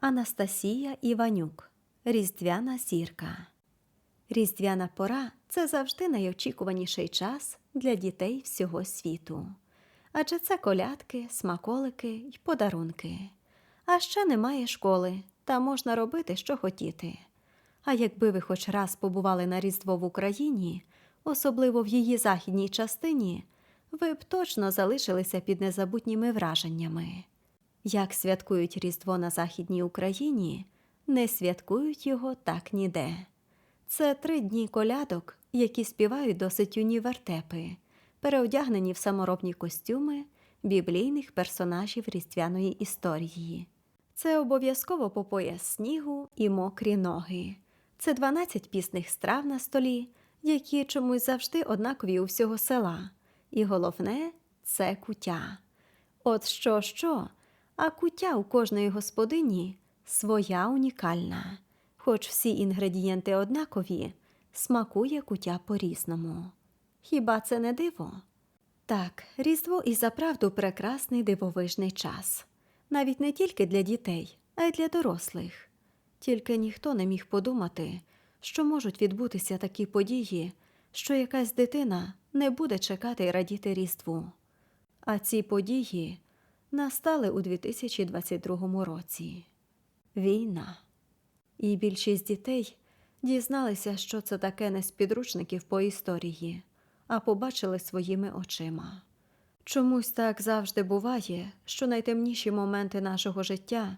Анастасія Іванюк Різдвяна зірка. Різдвяна пора це завжди найочікуваніший час для дітей всього світу. Адже це колядки, смаколики й подарунки. А ще немає школи, та можна робити, що хотіти. А якби ви хоч раз побували на Різдво в Україні, особливо в її західній частині, ви б точно залишилися під незабутніми враженнями. Як святкують Різдво на Західній Україні, не святкують його так ніде. Це три дні колядок, які співають досить юні вертепи, переодягнені в саморобні костюми біблійних персонажів різдвяної історії. Це обов'язково по пояс снігу і мокрі ноги. Це 12 пісних страв на столі, які чомусь завжди однакові у всього села. І головне це кутя. От що, що, а куття у кожної господині своя унікальна. Хоч всі інгредієнти однакові, смакує куття по-різному. Хіба це не диво? Так, Різдво і заправду прекрасний дивовижний час. Навіть не тільки для дітей, а й для дорослих. Тільки ніхто не міг подумати, що можуть відбутися такі події, що якась дитина не буде чекати й радіти Різдву. А ці події настали у 2022 році. Війна. І більшість дітей дізналися, що це таке не з підручників по історії, а побачили своїми очима. Чомусь так завжди буває, що найтемніші моменти нашого життя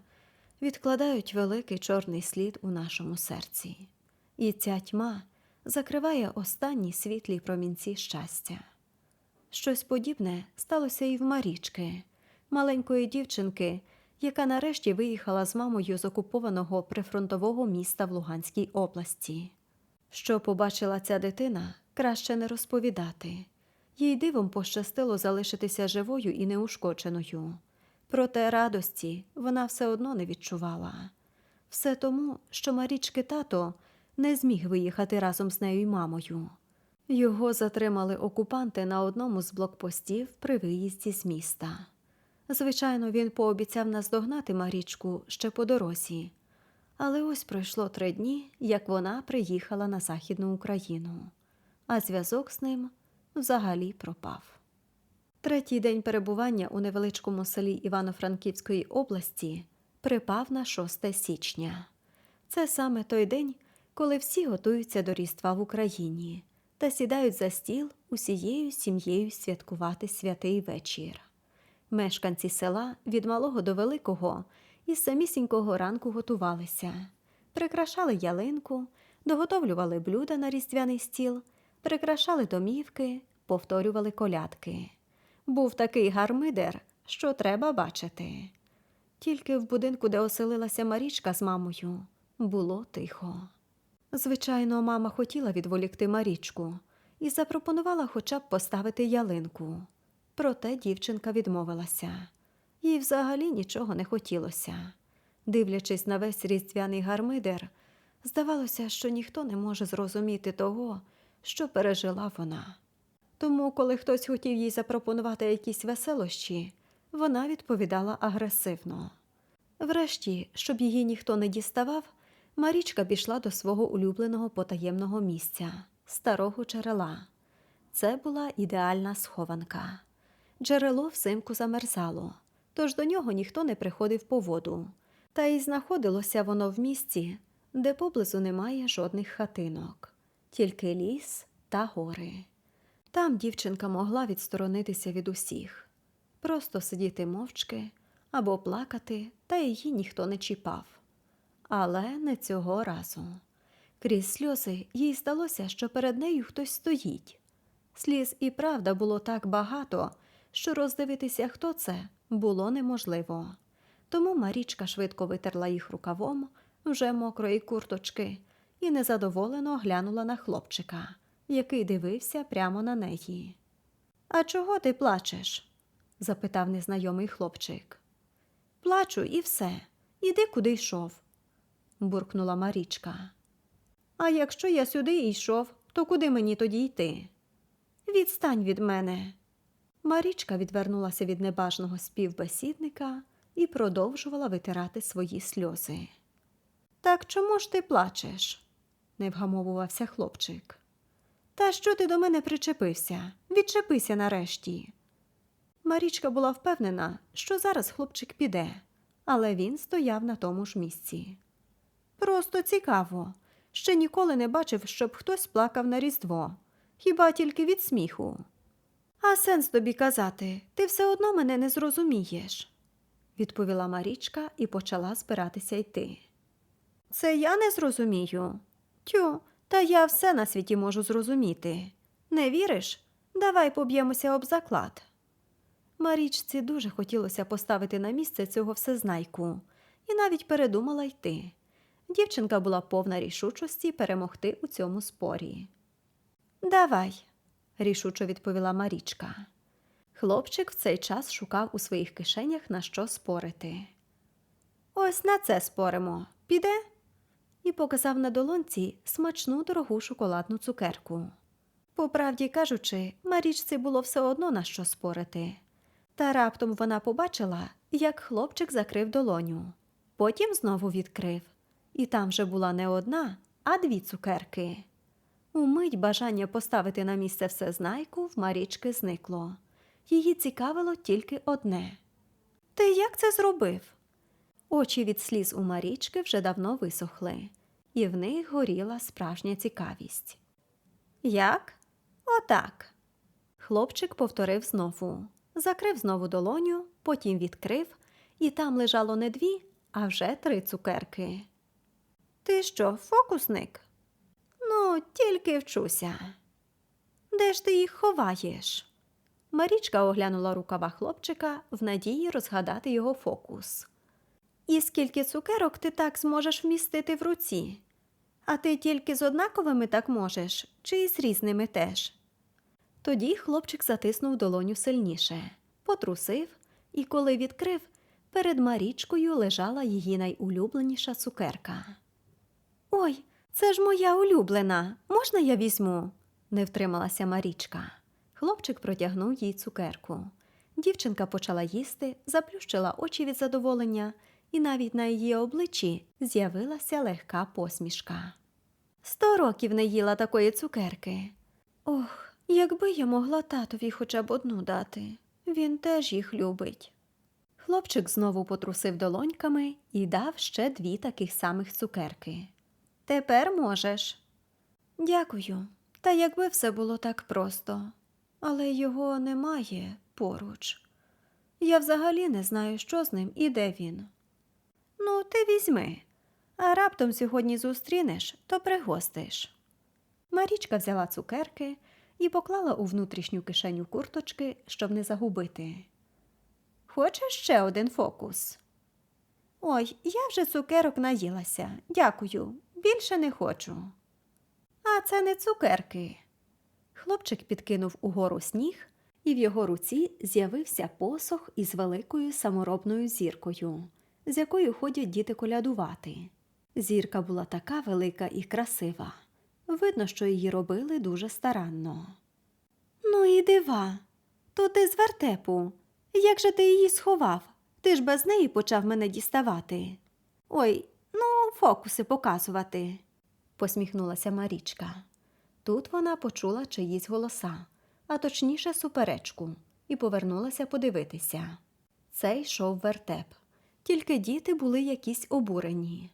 відкладають великий чорний слід у нашому серці, і ця тьма закриває останні світлі промінці щастя. Щось подібне сталося і в Марічки, маленької дівчинки, яка нарешті виїхала з мамою з окупованого прифронтового міста в Луганській області. Що побачила ця дитина, краще не розповідати. Їй дивом пощастило залишитися живою і неушкодженою. Проте радості вона все одно не відчувала. Все тому, що Марічки тато не зміг виїхати разом з нею й мамою. Його затримали окупанти на одному з блокпостів при виїзді з міста. Звичайно, він пообіцяв наздогнати Марічку ще по дорозі. Але ось пройшло три дні, як вона приїхала на Західну Україну, а зв'язок з ним взагалі пропав. Третій день перебування у невеличкому селі Івано-Франківської області припав на 6 січня. Це саме той день, коли всі готуються до Різдва в Україні та сідають за стіл усією сім'єю святкувати святий вечір. Мешканці села від малого до великого із самісінького ранку готувалися, прикрашали ялинку, доготовлювали блюда на різдвяний стіл, прикрашали домівки, повторювали колядки. Був такий гармидер, що треба бачити. Тільки в будинку, де оселилася Марічка з мамою, було тихо. Звичайно, мама хотіла відволікти Марічку і запропонувала хоча б поставити ялинку. Проте дівчинка відмовилася. Їй взагалі нічого не хотілося. Дивлячись на весь різдвяний гармидер, здавалося, що ніхто не може зрозуміти того, що пережила вона. Тому, коли хтось хотів їй запропонувати якісь веселощі, вона відповідала агресивно. Врешті, щоб її ніхто не діставав, Марічка пішла до свого улюбленого потаємного місця старого джерела. Це була ідеальна схованка. Джерело взимку замерзало, тож до нього ніхто не приходив по воду. Та й знаходилося воно в місці, де поблизу немає жодних хатинок, тільки ліс та гори. Там дівчинка могла відсторонитися від усіх, просто сидіти мовчки або плакати, та її ніхто не чіпав. Але не цього разу. Крізь сльози їй здалося, що перед нею хтось стоїть. Сліз і правда було так багато, що роздивитися, хто це, було неможливо. Тому Марічка швидко витерла їх рукавом вже мокрої курточки і незадоволено глянула на хлопчика, який дивився прямо на неї. А чого ти плачеш? запитав незнайомий хлопчик. Плачу і все. Іди куди йшов, буркнула Марічка. А якщо я сюди йшов, то куди мені тоді йти? Відстань від мене. Марічка відвернулася від небажного співбесідника і продовжувала витирати свої сльози. Так чому ж ти плачеш? не вгамовувався хлопчик. Та що ти до мене причепився? Відчепися нарешті. Марічка була впевнена, що зараз хлопчик піде, але він стояв на тому ж місці. Просто цікаво. Ще ніколи не бачив, щоб хтось плакав на Різдво, хіба тільки від сміху. А сенс тобі казати, ти все одно мене не зрозумієш, відповіла Марічка і почала збиратися йти. Це я не зрозумію. Тю, та я все на світі можу зрозуміти. Не віриш? Давай поб'ємося об заклад. Марічці дуже хотілося поставити на місце цього всезнайку, і навіть передумала йти. Дівчинка була повна рішучості перемогти у цьому спорі. Давай, рішучо відповіла Марічка. Хлопчик в цей час шукав у своїх кишенях на що спорити. Ось на це споримо. Піде? І показав на долонці смачну дорогу шоколадну цукерку. По правді кажучи, Марічці було все одно на що спорити. Та раптом вона побачила, як хлопчик закрив долоню, потім знову відкрив, і там вже була не одна, а дві цукерки. Умить бажання поставити на місце всезнайку в Марічки зникло. Її цікавило тільки одне. Ти як це зробив? Очі від сліз у Марічки вже давно висохли, і в них горіла справжня цікавість. Як? Отак. Хлопчик повторив знову, закрив знову долоню, потім відкрив, і там лежало не дві, а вже три цукерки. Ти що, фокусник? Ну, тільки вчуся. Де ж ти їх ховаєш? Марічка оглянула рукава хлопчика в надії розгадати його фокус. І скільки цукерок ти так зможеш вмістити в руці? А ти тільки з однаковими так можеш, чи і з різними теж? Тоді хлопчик затиснув долоню сильніше, потрусив, і коли відкрив, перед Марічкою лежала її найулюбленіша цукерка. Ой, це ж моя улюблена. Можна я візьму? не втрималася Марічка. Хлопчик протягнув їй цукерку. Дівчинка почала їсти, заплющила очі від задоволення, і навіть на її обличчі з'явилася легка посмішка. Сто років не їла такої цукерки. Ох, якби я могла татові хоча б одну дати. Він теж їх любить. Хлопчик знову потрусив долоньками і дав ще дві таких самих цукерки. Тепер можеш. Дякую. Та якби все було так просто, але його немає поруч. Я взагалі не знаю, що з ним і де він. Ну, ти візьми, а раптом сьогодні зустрінеш, то пригостиш. Марічка взяла цукерки і поклала у внутрішню кишеню курточки, щоб не загубити. Хочеш ще один фокус? Ой, я вже цукерок наїлася. Дякую. Більше не хочу. А це не цукерки. Хлопчик підкинув угору сніг, і в його руці з'явився посох із великою саморобною зіркою, з якою ходять діти колядувати. Зірка була така велика і красива. Видно, що її робили дуже старанно. Ну і дива. То ти з вертепу. Як же ти її сховав? Ти ж без неї почав мене діставати. Ой, фокуси показувати, посміхнулася Марічка. Тут вона почула чиїсь голоса, а точніше суперечку, і повернулася подивитися. Це йшов вертеп. Тільки діти були якісь обурені.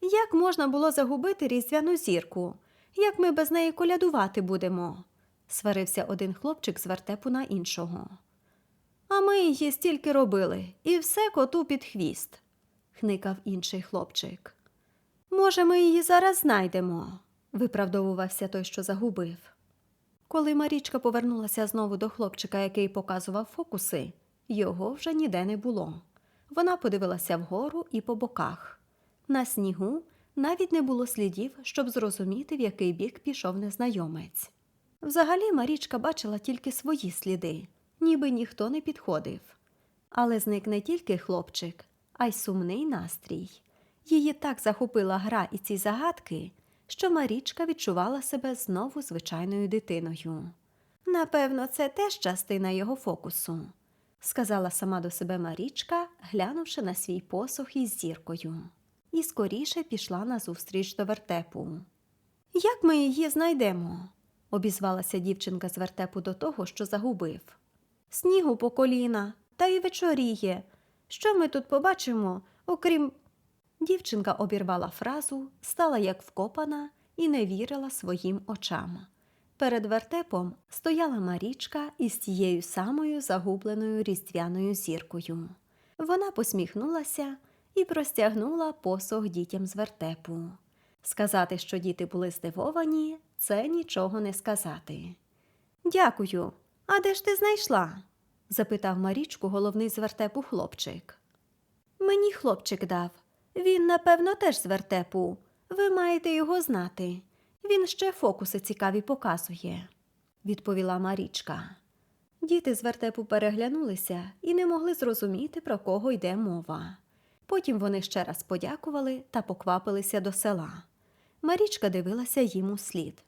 Як можна було загубити різдвяну зірку? Як ми без неї колядувати будемо? сварився один хлопчик з вертепу на іншого. А ми її стільки робили, і все коту під хвіст, хникав інший хлопчик. Може, ми її зараз знайдемо, виправдовувався той, що загубив. Коли Марічка повернулася знову до хлопчика, який показував фокуси, його вже ніде не було. Вона подивилася вгору і по боках. На снігу навіть не було слідів, щоб зрозуміти, в який бік пішов незнайомець. Взагалі Марічка бачила тільки свої сліди, ніби ніхто не підходив. Але зник не тільки хлопчик, а й сумний настрій. Її так захопила гра і ці загадки, що Марічка відчувала себе знову звичайною дитиною. Напевно, це теж частина його фокусу. сказала сама до себе Марічка, глянувши на свій посох із зіркою, і скоріше пішла назустріч до вертепу. Як ми її знайдемо? обізвалася дівчинка з вертепу до того, що загубив. Снігу по коліна, та й вечоріє. Що ми тут побачимо, окрім. Дівчинка обірвала фразу, стала як вкопана і не вірила своїм очам. Перед вертепом стояла Марічка із тією самою загубленою різдвяною зіркою. Вона посміхнулася і простягнула посох дітям з вертепу. Сказати, що діти були здивовані, це нічого не сказати. Дякую. А де ж ти знайшла? запитав Марічку головний з вертепу хлопчик. Мені хлопчик дав. Він, напевно, теж з вертепу. Ви маєте його знати. Він ще фокуси цікаві показує, відповіла Марічка. Діти з вертепу переглянулися і не могли зрозуміти, про кого йде мова. Потім вони ще раз подякували та поквапилися до села. Марічка дивилася їм у слід.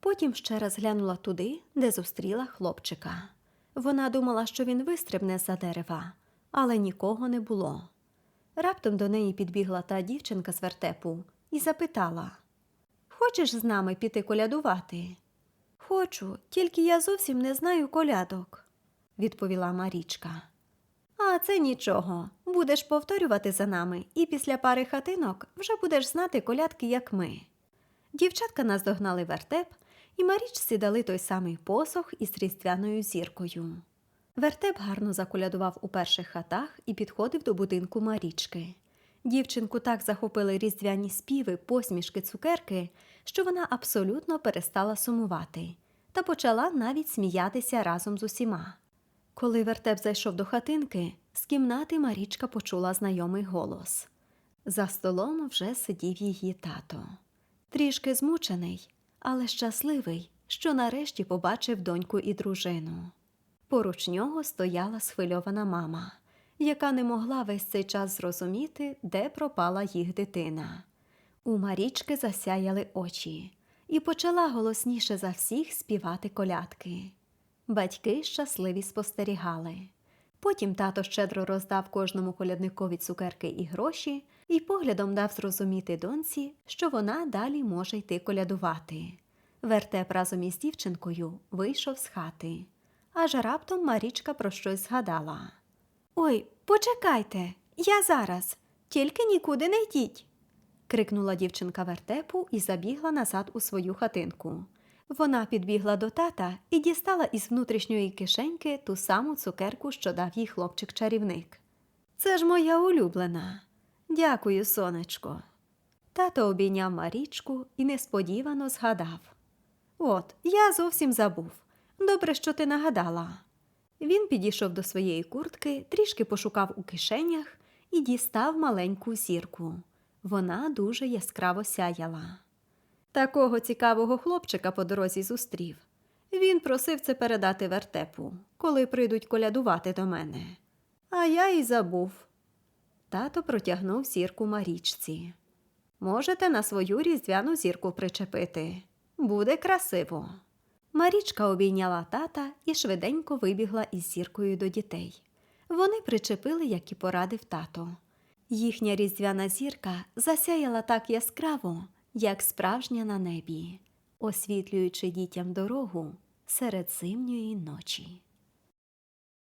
Потім ще раз глянула туди, де зустріла хлопчика. Вона думала, що він вистрибне за дерева, але нікого не було. Раптом до неї підбігла та дівчинка з вертепу і запитала Хочеш з нами піти колядувати? Хочу, тільки я зовсім не знаю колядок, відповіла Марічка. А це нічого. Будеш повторювати за нами, і після пари хатинок вже будеш знати колядки, як ми. Дівчатка наздогнали вертеп, і Марічці дали той самий посох із різдвяною зіркою. Вертеп гарно заколядував у перших хатах і підходив до будинку Марічки. Дівчинку так захопили різдвяні співи, посмішки, цукерки, що вона абсолютно перестала сумувати та почала навіть сміятися разом з усіма. Коли вертеп зайшов до хатинки, з кімнати Марічка почула знайомий голос. За столом вже сидів її тато. Трішки змучений, але щасливий, що нарешті побачив доньку і дружину. Поруч нього стояла схвильована мама, яка не могла весь цей час зрозуміти, де пропала їх дитина. У Марічки засяяли очі і почала голосніше за всіх співати колядки. Батьки щасливі спостерігали. Потім тато щедро роздав кожному колядникові цукерки і гроші і поглядом дав зрозуміти доньці, що вона далі може йти колядувати. Вертеп разом із дівчинкою вийшов з хати. Аж раптом Марічка про щось згадала. Ой, почекайте, я зараз, тільки нікуди не йдіть. крикнула дівчинка вертепу і забігла назад у свою хатинку. Вона підбігла до тата і дістала із внутрішньої кишеньки ту саму цукерку, що дав їй хлопчик-чарівник. Це ж моя улюблена. Дякую, сонечко. Тато обійняв Марічку і несподівано згадав. От, я зовсім забув. Добре, що ти нагадала. Він підійшов до своєї куртки, трішки пошукав у кишенях і дістав маленьку зірку. Вона дуже яскраво сяяла. Такого цікавого хлопчика по дорозі зустрів. Він просив це передати вертепу, коли прийдуть колядувати до мене. А я й забув. Тато протягнув зірку Марічці. Можете на свою різдвяну зірку причепити. Буде красиво. Марічка обійняла тата і швиденько вибігла із зіркою до дітей. Вони причепили, як і порадив тато. Їхня різдвяна зірка засяяла так яскраво, як справжня на небі, освітлюючи дітям дорогу серед зимньої ночі.